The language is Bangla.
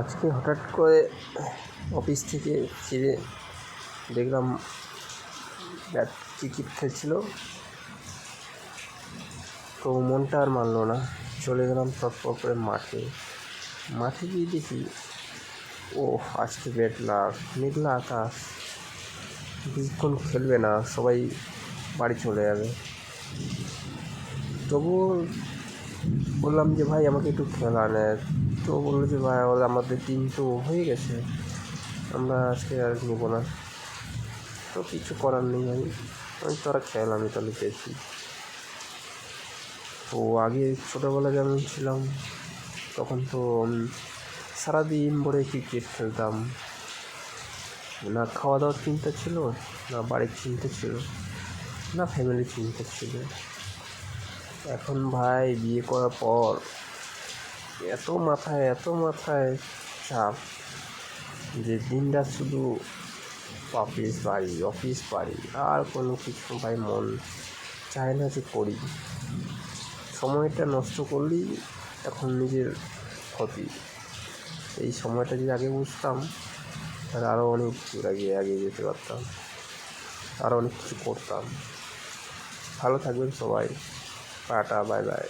আজকে হঠাৎ করে অফিস থেকে ফিরে দেখলাম ব্যাট ক্রিকেট খেলছিল। তো মনটা আর মানলো না। চলে গেলাম তৎপর করে মাঠে। মাঠে গিয়ে দেখি ও আজকে ব্যাট লাগ মেঘলা আকাশ। বেশিক্ষণ খেলবে না, সবাই বাড়ি চলে যাবে। তবুও বললাম যে, ভাই, আমাকে একটু খেলা নেয় তো বলল যে, ভাই, আমাদের টিম তো হয়ে গেছে। আমরা আজকে আর নেব না। তো কিছু করার নেই আমি আমি তোরা খেল আমি তাহলে দেখি তো আগে ছোটোবেলা যেমন ছিলাম, তখন তো সারাদিন ভরে ক্রিকেট খেলতাম। না খাওয়া দাওয়ার চিন্তা ছিল, না বাড়ির চিন্তা ছিল, না ফ্যামিলির চিন্তা ছিল। এখন ভাই বিয়ে করার পর এত মাথায় এত মাথায় চাপ যে দিনটা শুধু অফিস বাড়ি অফিস বাড়ি, আর কোনো কিছু ভাই মন চায় না যে করি। সময়টা নষ্ট করলেই এখন নিজের ক্ষতি। এই সময়টা যদি আগে বুঝতাম, তাহলে আরও অনেক দূর আগে এগিয়ে যেতে পারতাম আরও অনেক কিছু করতাম। ভালো থাকবেন সবাই। Tata bye bye